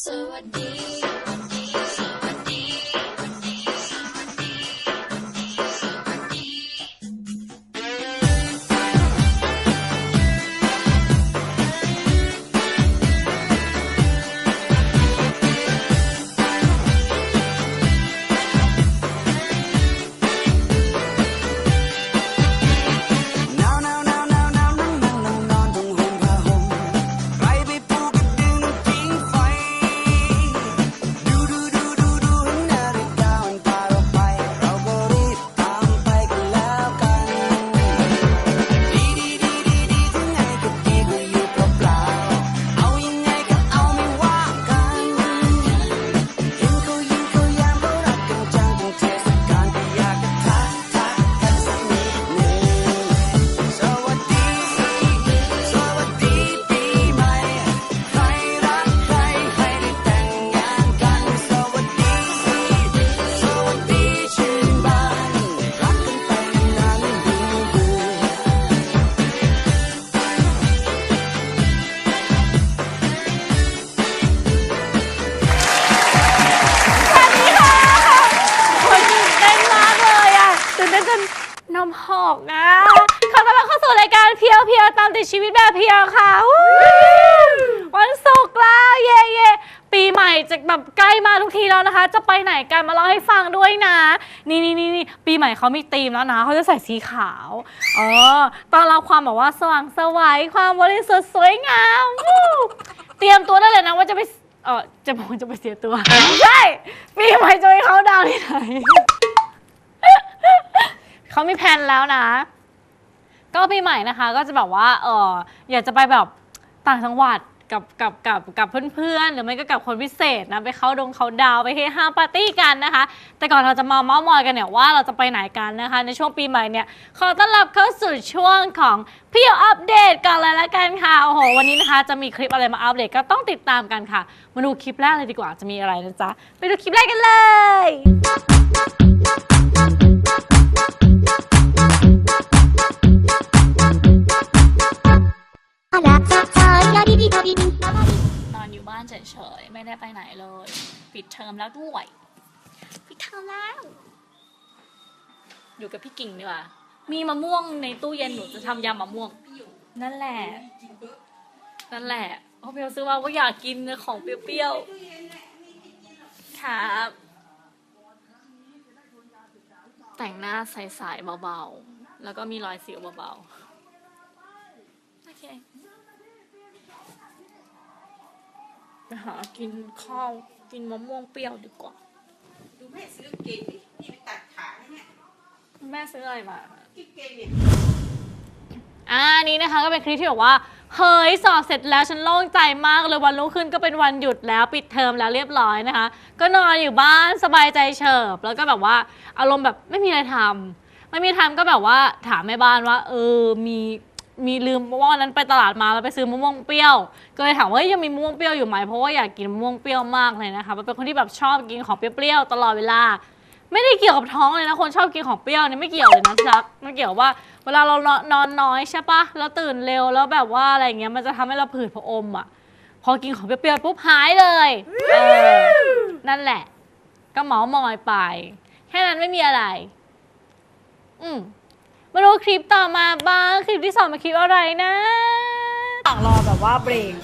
สวั ชีวิตแบบเพียวค่ะวู้วันศุกร์แล้วเย่เย่ปีใหม่จะแบบใกล้มาทุกทีแล้วนะคะ จะไปไหนกันมาเล่าให้ฟังด้วยนะ นี่นี่นี่นี่ปีใหม่เขามีธีมแล้วนะเขาจะใส่สีขาวเออตอนเรับความแบบว่าสว่างสวัยความบริสุทธิ์สวยงามวู้เตรียมตัวได้เลยนะว่าจะไปเออจะบอกว่าจะไปเสียตัวใช่ปีใหม่จะไปเขาน์ดาวน์ที่ไหน เขามีแผนแล้วนะ ก็ปีใหม่นะคะก็จะแบบว่าเอออยากจะไปแบบต่างจังหวัดกับกับกับกับเพื่อนๆ หรือไม่ก็กับคนพิเศษนะไปเข้าดงเขาดาวไปเฮฮาปาร์ตี้กันนะคะ แต่ก่อนเราจะมาเมาส์มอยกันเนี่ยว่าเราจะไปไหนกันนะคะ ในช่วงปีใหม่เนี่ยขอต้อนรับเข้าสู่ช่วงของพี่อัปเดตกันเลยละกันค่ะโอ้โหวันนี้นะคะจะมีคลิปอะไรมาอัปเดตก็ต้องติดตามกันค่ะ มาดูคลิปแรกเลยดีกว่าจะมีอะไรนะจ๊ะไปดูคลิปแรกกันเลย ไม่ได้ไปไหนเลย ปิดเทอมแล้วด้วย ปิดเทอมแล้ว อยู่กับพี่กิ่งดีกว่า มีมะม่วงในตู้เย็นหนูจะทำยำมะม่วง นั่นแหละ นั่นแหละเพราะเพียวซื้อมาว่าอยากกินของเปรี้ยวๆครับแต่งหน้าใสๆเบาๆ แล้วก็มีรอยสิวเบาๆ โอเค ไป หากินข้าวกินมะม่วงเปรี้ยวดีกว่า ดูแม่ซื้อเก่งดิพี่ไปตัดขาเนี่ยแม่ซื้ออะไรมากิ๊กเก่งเนี่ยอ่านี้นะคะก็เป็นคลิปที่บอกว่า เฮ้ยสอบเสร็จแล้วฉันโล่งใจมากเลยวันรุ่งขึ้นก็เป็นวันหยุดแล้วปิดเทอมแล้วเรียบร้อยนะคะ ก็นอนอยู่บ้านสบายใจเฉิบ แล้วก็แบบว่าอารมณ์แบบไม่มีอะไรทำไม่มีทำก็แบบว่าถามแม่บ้านว่า เออมี มีลืมว่าวันนั้นไปตลาดมาแล้วไปซื้อมะม่วงเปรี้ยว ก็เลยถามว่าเฮ้ยยังมีมะม่วงเปรี้ยวอยู่ไหมเพราะว่าอยากกินมะม่วงเปรี้ยวมากเลยนะคะเป็นคนที่แบบชอบกินของเปรี้ยวๆตลอดเวลา ไม่ได้เกี่ยวกับท้องเลยนะคนชอบกินของเปรี้ยวเนี่ยไม่เกี่ยวเลยนะจักมันเกี่ยวว่า เวลาเรานอนนอนน้อยใช่ปะแล้วตื่นเร็วแล้วแบบว่าอะไรเงี้ยมันจะทำให้เราผืดผอมอะ พอกินของเปรี้ยวๆปุ๊บหายเลยเออนั่นแหละ ก็เมามอยไป แค่นั้นไม่มีอะไร อืม มาดูคลิปต่อมาบ้างคลิปที่สองมาคลิปอะไรนะต่างรอแบบว่าเบรก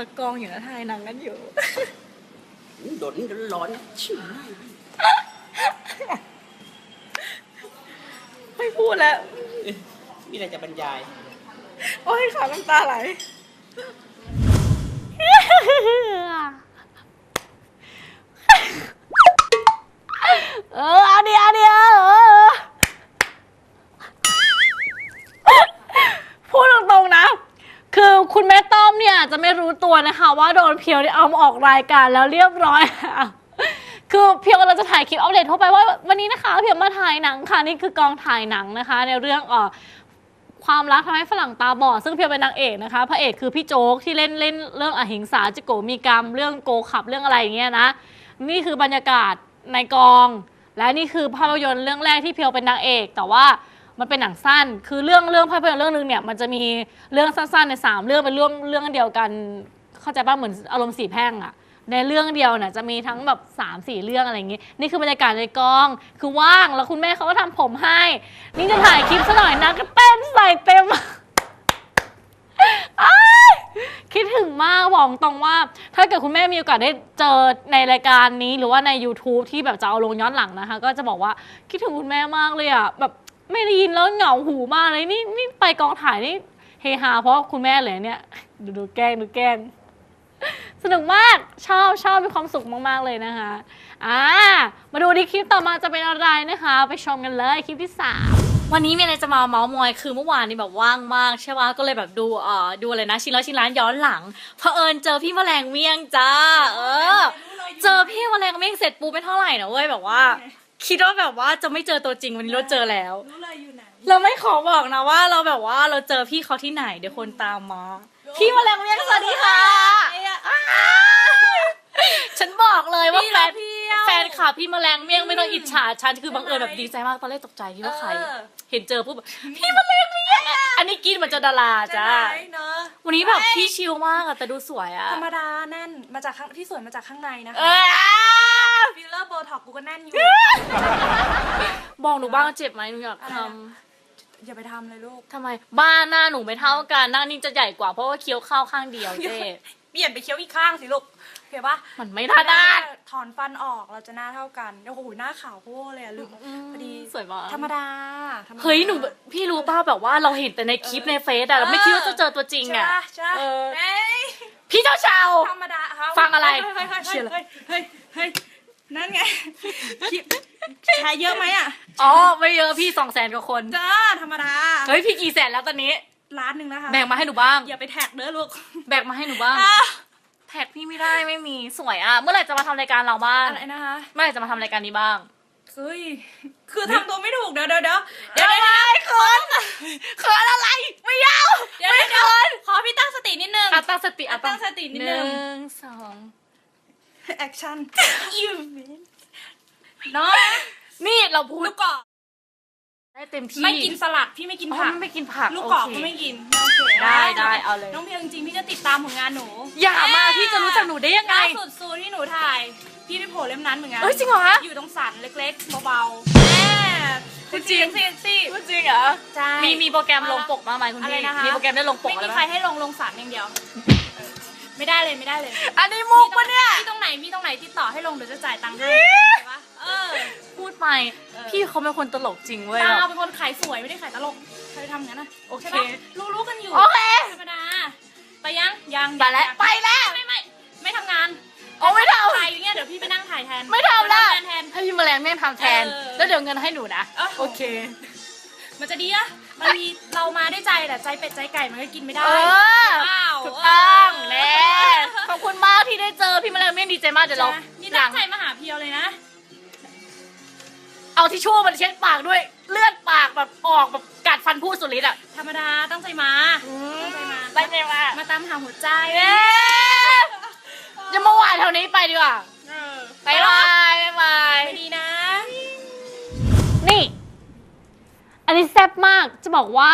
พักกองอยู่นะทายหนังกันอยู่ โดดนี่ร้อนชิวไม่พูดแล้ว มีอะไรจะบรรยาย โอ้ยขาน้ำตาไหล เออเอาดีเอาดีเออเออพูดตรงๆนะ คือคุณแม่ต้อมเนี่ยอาจจะไม่รู้ตัวนะคะ ว่าโดนเพียวเนี่ยเอามาออกรายการแล้วเรียบร้อย คือเพียวเราจะถ่ายคลิปอัปเดตทั่วไปว่าวันนี้นะคะเพียวมาถ่ายหนังค่ะนี่คือกองถ่ายหนังนะคะ ในเรื่องเอ่อความรักทำให้ฝรั่งตาบอดซึ่งเพียวเป็นนางเอกนะคะพระเอกคือพี่โจ๊กที่เล่นเล่นเรื่องอหิงสาจิโกมีกรรม เรื่องโกขับเรื่องอะไรอย่างเงี้ยนะนี่คือบรรยากาศในกอง และนี่คือภาพยนตร์เรื่องแรกที่เพียวเป็นนางเอก แต่ว่า มันเป็นหนังสั้น คือเรื่องเรื่องภาพยนตร์เรื่องหนึงเนี่ยมันจะมีเรื่องสั้นๆในสามเรื่องเป็นเรื่องเรื่องเดียวกัน เข้าใจป่ะเหมือนอารมณ์สีแพร่งอะในเรื่องเดียวน่ะจะมีทั้งแบบ3ามสี่เรื่องอะไรอย่างงี้ นี่คือบรรยากาศในกอง คือว่างแล้วคุณแม่เขาก็ทำผมให้ นี่จะถ่ายคลิปซะหน่อยนะก็เต้นใส่เต็ม อ้ายคิดถึงมากบอกตรงว่า ถ้าเกิดคุณแม่มีโอกาสได้เจอในรายการนี้หรือว่าใน YouTube ที่แบบจะเอาลงย้อนหลังนะคะ ก็จะบอกว่าคิดถึงคุณแม่มากเลยอะแบบ ไม่ได้ยินแล้วเหงาหูมากเลยนี่นี่ไปกองถ่ายนี่เฮฮาเพราะคุณแม่เลยเนี่ย ดูดูแกล้งดูแกล้งสนุกมากชอบชอบมีความสุขมาก ๆ เลยนะคะอ่ามาดูดิคลิปต่อมาจะเป็นอะไรนะคะ ไปชมกันเลยคลิปที่สามวันนี้มีอะไรจะมาเมาส์มอยคือเมื่อวานนี้แบบว่างมากใช่ปะก็เลยแบบดูเอ่อดูอะไรนะ ชิ้นร้อยชิ้นล้านย้อนหลังเผอิญเจอพี่แมลงเมี่ยงจ้า เออ เจอพี่แมลงเมี่ยงเสร็จปูไม่เท่าไหร่นะเว้ยแบบว่า คิดว่าแบบว่าจะไม่เจอตัวจริงวันนี้เราเจอแล้ว รู้เลยอยู่ไหนเราไม่ขอบอกนะว่า เราแบบว่าเราเจอพี่เขาที่ไหนเดี๋ยวคนตามมา พี่แมลงเมี่ยงสวัสดีค่ะอ้าวฉันบอกเลยว่าแฟนแฟนคลับพี่แมลงเมี่ยงไม่ต้องอิจฉาฉันคือบังเอิญแบบดีใจมากตอนแรกตกใจคิดว่าใครเออเห็นเจอปุ๊บแบบพี่แมลงเมี่ยง อันนี้กินเหมือนเจะดาราจ้าเนอะวันนี้แบบพี่ชิลมากอะแต่ดูสวยอะธรรมดาแน่นมาจากข้างที่สวยมาจากข้างในนะเอคะอฟิลเลอร์โบท็อกกูก็แน่นอยู่ บอกหนูบ้างเจ็บไหมหนูอยากทอย่าไปทำเลยลูกำทำไม บ้านหน้าหนูไม่เท่ากันหน้านี่จะใหญ่กว่าเพราะว่าเคี้ยวข้าวข้างเดียวเจ๊ เปลี่ยนไปเคี้ยวอีกข้างสิลูก โอเคปะมันไม่ถนัดถอนฟันออกเราจะหน้าเท่ากันโอ้โหหน้าขาวโพดเลยอะลูกพอดีสวยมากธรรมดาธรรมดาเฮ้ยหนูพี่รู้ป่ะแบบว่าเราเห็นแต่ในคลิปในเฟซอะเราไม่คิดว่าจะเจอตัวจริงใช่อะปะใช่ปะเออเอ้ยพี่เจ้าชาวธรรมดาครับฟังอะไรเฮ้ยเฮ้ยเชื่เฮ้อยอะไรเฮ้ยเฮ้ยเฮ้ยนั่นไงคลิปแชร์เยอะไหมอะ อ๋อ ไม่เยอะพี่สองแสนกว่าคนจ้าธรรมดา เฮ้ย พี่กี่แสนแล้วตอนนี้ ล้านหนึ่งนะคะ แบ่งมาให้หนูบ้าง อย่าไปแท็กเด้อลูก แบ่งมาให้หนูบ้างอะ แท็กพี่ไม่ได้ไม่มีสวยอะเมื่อไหร่จะมาทำรายการเราบ้างอะไรนะคะเมื่อไหร่จะมาทำรายการนี้บ้างเฮ้ยคือทำตัวไม่ถูกเดี๋ยวเดี๋ยวเดี๋ยวเดี๋ยวเดี๋ยวเขินเขินอะไรไม่ยาวเดี๋ยวไม่เดี๋ยวเขินขอพี่ตั้งสตินิดนึงอะตั้งสติอะตั้งสตินิดนึงหนึ่งสองแอคชั่นยูเนาะนี่เราพูดลูกกอกได้เต็มที่ไม่กินสลัดพี่ไม่กินอ๋อผักไม่กินผักลูกกอกโเคก็ไม่กินโอเค ได้ได้เอาเลย น้องเพียงจริงๆพี่จะติดตามผลงานหนูอย่ามาพี่จะรู้จักหนูได้ยังไง ล่าสุดซูที่หนูถ่าย พี่ไปโผล่เล่มนั้นเหมือนกันเอ้ยจริงเหรออยู่ตรงสันเล็กๆเบาๆแม่จริง สิสิจริงเหรอ ใช่ มีมีโปรแกรมลงปกมาไหมคุณอะไรพี่นะคะ มีโปรแกรมได้ลงปกไม่อะไรมีไหใครมให้ลงลงสันอย่างเดียวเออไม่ได้เลยไม่ได้เลยอันนี้มุกปะเนี่ยมีตรงไหนมีตรงไหนติดต่อให้ลงเดี๋ยวจะจ่ายตังค์ให้ใช่ปะเออพูด ไป เออ พี่เขาเป็นคนตลกจริงเว้ย ตาแบบเป็นคนขายสวยไม่ได้ขายตลกใครไปทำงั้นนะโอเค ใช่ปะรู้รู้กันอยู่โอเค ธรรมดาไปยังยังไปแล้วยังไปแล้ว ไม่ไม่ไม่ทำงานโอ้ไม่ทำ ถ่ายอย่างเงี้ยเดี๋ยวพี่ไปนั่งถ่ายแทนไม่ทำละแทนแทน ให้พี่แมลงแม่งทำแทน เออ แล้วเดี๋ยวเงินให้หนูนะ เอ้าโอเค มันจะดีอะบางทีเรามาด้วยใจแต่ใจเป็ดใจไก่มันก็กินไม่ได้เออ เปล่าถูกต้องเออแน่ขอบคุณมากที่ได้เจอพี่แมลงเม่งดีใจมากเดี๋ยวเราใช่ไหมนี่หลัตั้งงใจมาหาเพียวเลยนะ เอาทิชชู่มันเช็ดปากด้วย เลือดปากแบบออกแบบกัดฟันพูดสุดฤทธิ์อะธรรมดาตั้งใจมาตั้งใจมาได้ใจมามาตามหาหัวใจเอ๊ะจะมาหวานแถวนี้ไปดีกว่าเออบายบายบายบายไปดีนะ นี่ อันนี้แซ่บมากจะบอกว่า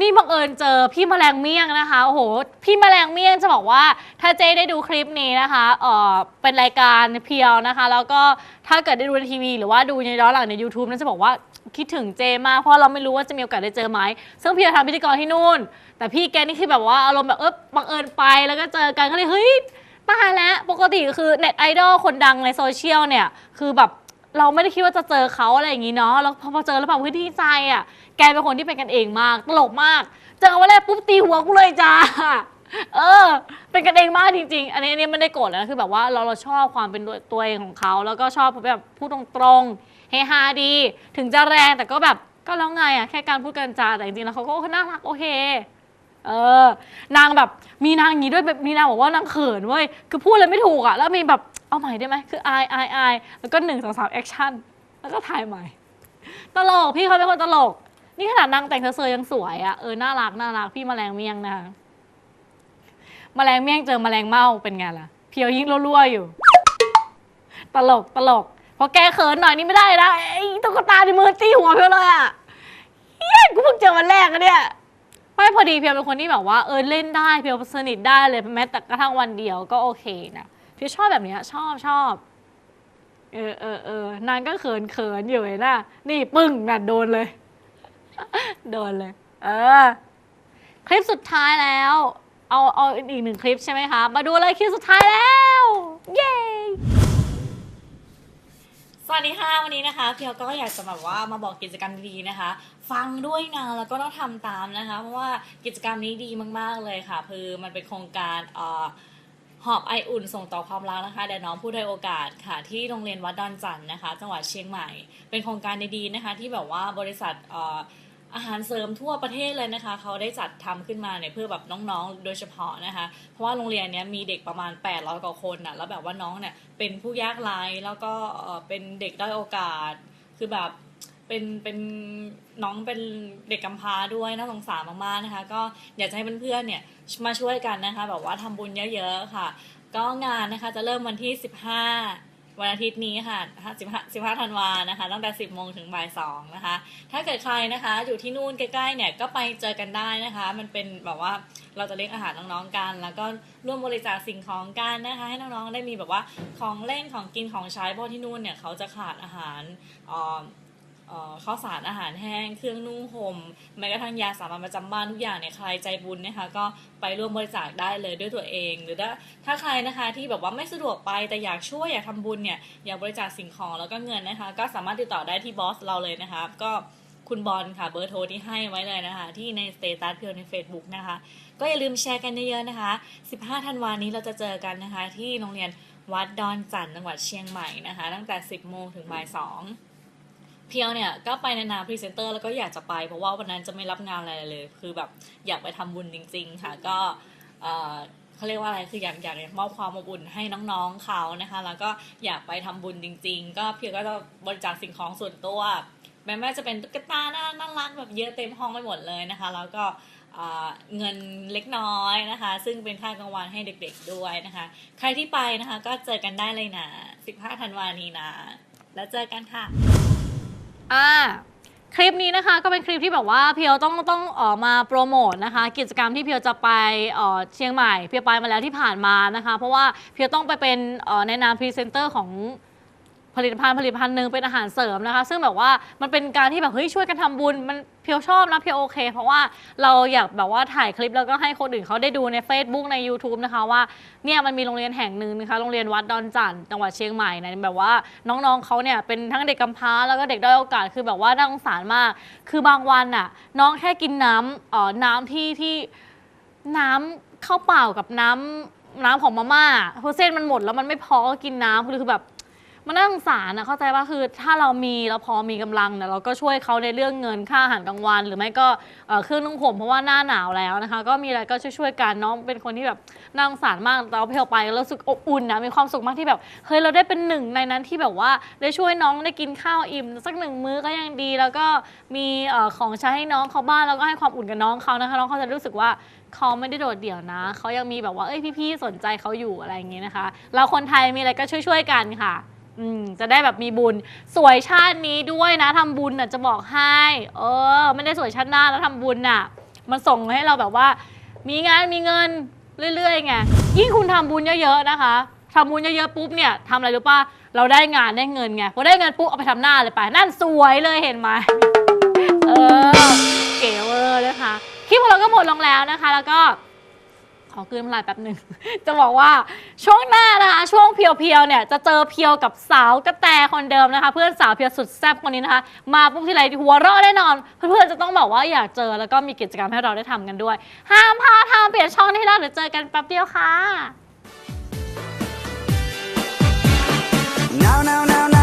นี่บังเอิญเจอพี่แมลงเมี่ยงนะคะโอ้โหพี่แมลงเมี่ยงจะบอกว่าถ้าเจ๊ได้ดูคลิปนี้นะคะเออเป็นรายการเพียวนะคะ แล้วก็ถ้าเกิดได้ดูในทีวี หรือว่าดูในย้อนหลังใน YouTube นั่นจะบอกว่าคิดถึงเจมากเพราะเราไม่รู้ว่าจะมีโอกาสได้เจอไหมซึ่งเพียวทำพิธีกรที่นู่น แต่พี่แกนี่คือแบบว่าอารมณ์แบบเออบังเอิญไปแล้วก็เจอกันก็เลยเฮ้ยตายแล้วปกติคือเน็ตไอดอลคนดังในโซเชียลเนี่ยคือแบบ เราไม่ได้คิดว่าจะเจอเขาอะไรอย่างนี้เนาะแล้วพอเจอแล้วแบบเฮ้ยดีใจอะ แกเป็นคนที่เป็นกันเองมาก ตลกมาก เจอกันวันแรกปุ๊บตีหัวกูเลยจ้า เออ เป็นกันเองมากจริงๆ อันนี้อันนี้ไม่ได้โกรธนะคือแบบว่าเราเราชอบความเป็นตัวเองของเขา แล้วก็ชอบแบบพูดตรงๆเฮฮาดี ถึงจะแรงแต่ก็แบบก็แล้วไงอะแค่การพูดกันจาแต่จริงๆแล้วเขาก็น่ารักโอเคเออนางแบบมีนางอย่างนี้ด้วยแบบมีนางบอกว่านางเขินเว้ยคือพูดอะไรไม่ถูกอะแล้วมีแบบ เอาใหม่ได้ไหมคืออายอายอายแล้วก็หนึ่งสองสามแอคชั่นแล้วก็ถ่ายใหม่ ตลกพี่เขาเป็นคนตลก นี่ขนาดนางแต่งเซอยังสวยอะเออน่ารักน่ารักพี่แมลงเมี่ยงนะแมลงเมี่ยงเจอแมลงเม่าเป็นไงล่ะ เพียวยิ่งรั่วๆอยู่ ตลกตลกพอแกเขินหน่อยนี่ไม่ได้นะไอ้ตุ๊กตาในมือตีหัวเพียวเลยอะเฮียกูเพิ่งเจอวันแรกอะเนี่ยไม่พอดีเพียวเป็นคนที่แบบว่าเออเล่นได้เพียวสนิทได้เลยแม้แต่กระทั่งวันเดียวก็โอเคนะ พียวชอบแบบเนี้ยชอบชอบเออเออเออนางก็เขินเขินอยู่เห็นะนี่ปึ้งนั่นโดนเลย โดนเลย เออ คลิปสุดท้ายแล้ว เอาเอาอีกหนึ่งคลิปใช่ไหมคะ มาดูเลยคลิปสุดท้ายแล้ว เย้สวัสดีค่ะวันนี้นะคะเพียวก็อยากจะแบบว่ามาบอกกิจกรรมดีๆนะคะ ฟังด้วยนะแล้วก็ต้องทำตามนะคะ เพราะว่ากิจกรรมนี้ดีมากๆเลยค่ะคือมันเป็นโครงการเอ่อ หอบไออุ่นส่งต่อความรักนะคะแด่น้องผู้ได้โอกาสค่ะ ที่โรงเรียนวัดดอนจันนะคะ จังหวัดเชียงใหม่ เป็นโครงการดีๆนะคะ ที่แบบว่าบริษัทอออาหารเสริมทั่วประเทศเลยนะคะ เขาได้จัดทำขึ้นมาเนี่ยเพื่อแบบน้องๆ โดยเฉพาะนะคะ เพราะว่าโรงเรียนเนี้ยมีเด็กประมาณ 800กว่าคนน่ะแล้วแบบว่าน้องเนี่ยเป็นผู้ยากไร้แล้วก็เอ่อเป็นเด็กด้อยโอกาสคือแบบ เป็นเป็นน้องเป็นเด็กกำพร้าด้วยน่าสงสารมากๆนะคะ ก็อยากจะให้เพื่อนๆเนี่ยมาช่วยกันนะคะ แบบว่าทำบุญเยอะๆค่ะ ก็งานนะคะจะเริ่มวันที่ 15วันอาทิตย์นี้ค่ะ15 15ธันวานะคะ ตั้งแต่ 10 โมงถึงบ่าย 2 นะคะ ถ้าเกิดใครนะคะ อยู่ที่นู่นใกล้ๆ เนี่ย ก็ไปเจอกันได้นะคะ มันเป็นแบบว่าเราจะเลี้ยงอาหารน้องๆ กัน แล้วก็ร่วมบริจาคสิ่งของกันนะคะ ให้น้องๆ ได้มีแบบว่าของเล่น ของกิน ของใช้ เพราะที่นู่นเนี่ยเขาจะขาดอาหารออ ข้าวสารอาหารแห้ง เครื่องนุ่งห่มแม้กระทั่งยาสามัญประจำบ้านทุกอย่างเนี่ยใครใจบุญนะคะก็ไปร่วมบริจาคได้เลยด้วยตัวเอง หรือถ้าถ้าใครนะคะที่แบบว่าไม่สะดวกไปแต่อยากช่วยอยากทำบุญเนี่ยอยากบริจาคสิ่งของแล้วก็เงินนะคะ ก็สามารถติดต่อได้ที่บอสเราเลยนะคะก็คุณบอลค่ะเบอร์โทรที่ให้ไว้เลยนะคะ ที่ในสเตตัสเพียวใน Facebook นะคะ ก็อย่าลืมแชร์กันเยอะๆนะคะ 15 ธันวานี้เราจะเจอกันนะคะ ที่โรงเรียนวัดดอนจันทร์จังหวัดเชียงใหม่นะคะ ตั้งแต่ 10 โมงถึงบ่าย 2 เพียวเนี่ยก็ไปในนามพรีเซนเตอร์แล้วก็อยากจะไป เพราะว่าวันนั้นจะไม่รับงานอะไรเลย คือแบบอยากไปทำบุญจริง ๆ ค่ะ ก็เขาเรียกว่าอะไรคืออยากอยากมอบความอบอุ่นให้น้องๆเขานะคะ แล้วก็อยากไปทำบุญจริง ๆ ก็เพียวก็จะบริจาคสิ่งของส่วนตัวแม้ว่าจะเป็นตุ๊กตาน่าน่ารักแบบเยอะเต็มห้องไปหมดเลยนะคะ แล้วก็เอ่อเงินเล็กน้อยนะคะ ซึ่งเป็นค่ากลางวันให้เด็กๆด้วยนะคะ ใครที่ไปนะคะก็เจอกันได้เลยนะ 15 ธันวานี้นะ แล้วเจอกันค่ะ อ่าคลิปนี้นะคะก็เป็นคลิปที่แบบว่าเพียวต้องต้องออกมาโปรโมทนะคะ กิจกรรมที่เพียวจะไปเชียงใหม่ เพียวไปมาแล้วที่ผ่านมานะคะ เพราะว่าเพียวต้องไปเป็นในนามพรีเซนเตอร์ของ ผลิตภัณฑ์ผลิตภัณฑ์หนึ่งเป็นอาหารเสริมนะคะ ซึ่งแบบว่ามันเป็นการที่แบบเฮ้ยช่วยกันทำบุญมันเพียวชอบนะเพียวโอเค เพราะว่าเราอยากแบบว่าถ่ายคลิปแล้วก็ให้คนอื่นเขาได้ดูใน Facebook ใน YouTube นะคะว่าเนี่ยมันมีโรงเรียนแห่งหนึ่งนะคะโรงเรียนวัดดอนจันทร์จังหวัดเชียงใหม่นะแบบว่าน้องๆเขาเนี่ยเป็นทั้งเด็กกำพร้าแล้วก็เด็กด้อยโอกาสคือแบบว่าน่าสงสารมาก คือบางวันน่ะน้องแค่กินน้ำเอ่อน้ำที่ที่น้ำข้าวเปล่ากับน้ำน้ำของมาม่าเพราะเส้นมันหมดแล้วมันไม่พอก็กินน้ำคือคือแบบ มันน่าสงสารนะเข้าใจว่าคือถ้าเรามีเราพอมีกำลังเนี่ยเราก็ช่วยเขาในเรื่องเงินค่าอาหารกลางวัน หรือไม่ก็เอ่อเครื่องนุ่งห่มเพราะว่าหน้าหนาวแล้วนะคะ ก็มีอะไรก็ช่วยๆกันน้องเป็นคนที่แบบน่าสงสารมากเราเพลไปแล้วรู้สึกอบอุ่นนะมีความสุขมากที่แบบเฮ้ยเราได้เป็นหนึ่งในนั้นที่แบบว่าได้ช่วยน้องได้กินข้าวอิ่ม สักหนึ่งมื้อก็ยังดี แล้วก็มีเอ่อของใช้ให้น้องเขาบ้านแล้วก็ให้ความอุ่นกับน้องเขานะคะน้องเขาจะรู้สึกว่า เขาไม่ได้โดดเดี่ยวนะ เขายังมีแบบว่า เอ้ย พี่ ๆ สนใจเขาอยู่อะไรอย่างงี้นะคะ เราคนไทยมีอะไรก็ช่วย ๆ กันค่ะ อืมจะได้แบบมีบุญ สวยชาตินี้ด้วยนะทำบุญน่ะจะบอกให้ เออ ไม่ได้สวยชาติหน้าแล้วทำบุญน่ะ มันส่งให้เราแบบว่า มีงานมีเงินเรื่อยๆไงยิ่งคุณทำบุญเยอะๆนะคะทำบุญเยอะๆปุ๊บเนี่ยทำอะไรรู้ป่ะเราได้งานได้เงินไงพอได้เงินปุ๊บเอาไปทำหน้าเลยไป นั่นสวยเลยเห็นไหม เออ เก๋เวอร์นะคะ คลิปของเราก็หมดลงแล้วนะคะ แล้วก็ อกลืนน้ำลายแป๊บหนึ่ง จะบอกว่าช่วงหน้านะคะช่วงเพียวๆเนี่ยจะเจอเพียวกับสาวกระแตคนเดิมนะคะ เพื่อนสาวเพียวสุดแซ่บคนนี้นะคะ มาปุ๊บทีไรหัวเราะแน่นอน เพื่อนๆจะต้องบอกว่าอยากเจอแล้วก็มีกิจกรรมให้เราได้ทำกันด้วย ห้ามพลาดทางเปลี่ยนช่องที่แล้วเดี๋ยวเจอกันแป๊บเดียวค่ะ Now, now,